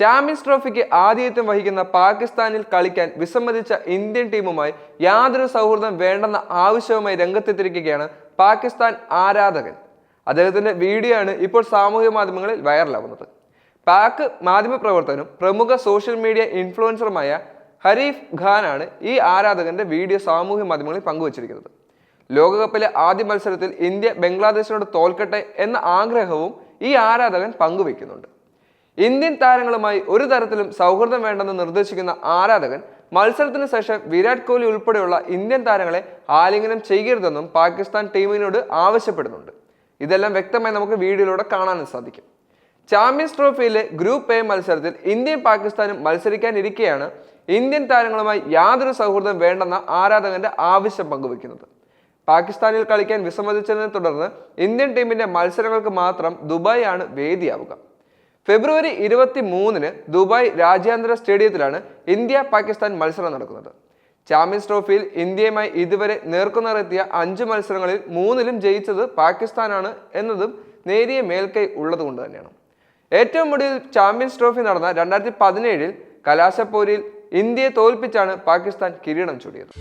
Champions ട്രോഫിക്ക് ആതിഥ്യം വഹിക്കുന്ന പാകിസ്ഥാനിൽ കളിക്കാൻ വിസമ്മതിച്ച ഇന്ത്യൻ ടീമുമായി യാതൊരു സൗഹൃദം വേണ്ടെന്ന ആവശ്യവുമായി രംഗത്തെത്തിരിക്കുകയാണ് പാകിസ്ഥാൻ ആരാധകൻ. അദ്ദേഹത്തിന്റെ വീഡിയോ ആണ് ഇപ്പോൾ സാമൂഹ്യ മാധ്യമങ്ങളിൽ വൈറലാവുന്നത്. പാക് മാധ്യമപ്രവർത്തകനും പ്രമുഖ സോഷ്യൽ മീഡിയ ഇൻഫ്ലുവൻസറുമായ ഹരീഫ് ഖാനാണ് ഈ ആരാധകന്റെ വീഡിയോ സാമൂഹ്യ മാധ്യമങ്ങളിൽ പങ്കുവച്ചിരിക്കുന്നത്. ലോകകപ്പിലെ ആദ്യ മത്സരത്തിൽ ഇന്ത്യ ബംഗ്ലാദേശിനോട് തോൽക്കട്ടെ എന്ന ആഗ്രഹവും ഈ ആരാധകൻ പങ്കുവെക്കുന്നുണ്ട് ഇന്ത്യൻ താരങ്ങളുമായി ഒരു തരത്തിലും സൗഹൃദം വേണ്ടെന്ന് നിർദ്ദേശിക്കുന്ന ആരാധകൻ മത്സരത്തിന് ശേഷം വിരാട് കോഹ്ലി ഉൾപ്പെടെയുള്ള ഇന്ത്യൻ താരങ്ങളെ ആലിംഗനം ചെയ്യരുതെന്നും പാകിസ്ഥാൻ ടീമിനോട് ആവശ്യപ്പെടുന്നുണ്ട്. ഇതെല്ലാം വ്യക്തമായി നമുക്ക് വീഡിയോയിലൂടെ കാണാനും സാധിക്കും. ചാമ്പ്യൻസ് ട്രോഫിയിലെ ഗ്രൂപ്പ് എ മത്സരത്തിൽ ഇന്ത്യയും പാകിസ്ഥാനും മത്സരിക്കാനിരിക്കെയാണ് ഇന്ത്യൻ താരങ്ങളുമായി യാതൊരു സൗഹൃദം വേണ്ടെന്ന ആരാധകന്റെ ആവശ്യം പങ്കുവെക്കുന്നത് പാകിസ്ഥാനിൽ കളിക്കാൻ വിസമ്മതിച്ചതിനെ തുടർന്ന് ഇന്ത്യൻ ടീമിന്റെ മത്സരങ്ങൾക്ക് മാത്രം ദുബായ് ആണ് വേദിയാവുക. ഫെബ്രുവരി ഇരുപത്തി മൂന്നിന് ദുബായ് രാജ്യാന്തര സ്റ്റേഡിയത്തിലാണ് ഇന്ത്യ പാകിസ്ഥാൻ മത്സരം നടക്കുന്നത്. ചാമ്പ്യൻസ് ട്രോഫിയിൽ ഇന്ത്യയുമായി ഇതുവരെ നേർക്കുനേറെത്തിയ അഞ്ച് മത്സരങ്ങളിൽ മൂന്നിലും ജയിച്ചത് പാകിസ്ഥാനാണ് എന്നതും നേരിയ മേൽക്കൈ ഉള്ളതുകൊണ്ട് തന്നെയാണ്. ഏറ്റവും ഒടുവിൽ ചാമ്പ്യൻസ് ട്രോഫി നടന്ന രണ്ടായിരത്തി പതിനേഴിൽ കലാശപ്പോരിൽ ഇന്ത്യയെ തോൽപ്പിച്ചാണ് പാകിസ്ഥാൻ കിരീടം ചൂടിയത്.